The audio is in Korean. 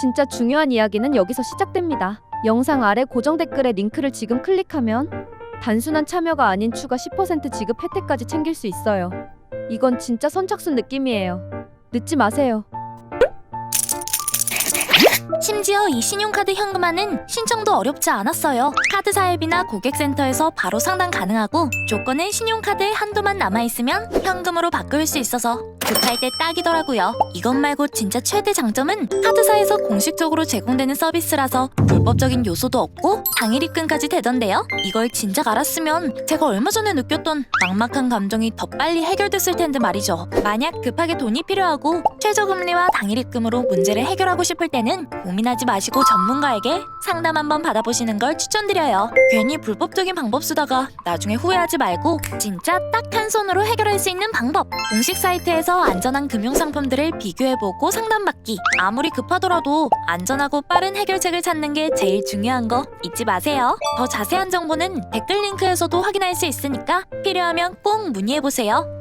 진짜 중요한 이야기는 여기서 시작됩니다. 영상 아래 고정 댓글에 링크를 지금 클릭하면 단순한 참여가 아닌 추가 10% 지급 혜택까지 챙길 수 있어요. 이건 진짜 선착순 느낌이에요. 늦지 마세요. 심지어 이 신용카드 현금화는 신청도 어렵지 않았어요. 카드 사 앱이나 고객센터에서 바로 상담 가능하고 조건은 신용카드에 한도만 남아있으면 현금으로 바꿀 수 있어서 급할 때 딱이더라고요. 이것 말고 진짜 최대 장점은 카드사에서 공식적으로 제공되는 서비스라서 불법적인 요소도 없고 당일 입금까지 되던데요. 이걸 진작 알았으면 제가 얼마 전에 느꼈던 막막한 감정이 더 빨리 해결됐을 텐데 말이죠. 만약 급하게 돈이 필요하고 최저금리와 당일 입금으로 문제를 해결하고 싶을 때는 고민하지 마시고 전문가에게 상담 한번 받아보시는 걸 추천드려요. 괜히 불법적인 방법 쓰다가 나중에 후회하지 말고 진짜 딱 한 손으로 해결할 수 있는 방법. 공식 사이트에서 안전한 금융 상품들을 비교해보고 상담받기. 아무리 급하더라도 안전하고 빠른 해결책을 찾는 게 제일 중요한 거 잊지 마세요. 더 자세한 정보는 댓글 링크에서도 확인할 수 있으니까 필요하면 꼭 문의해보세요.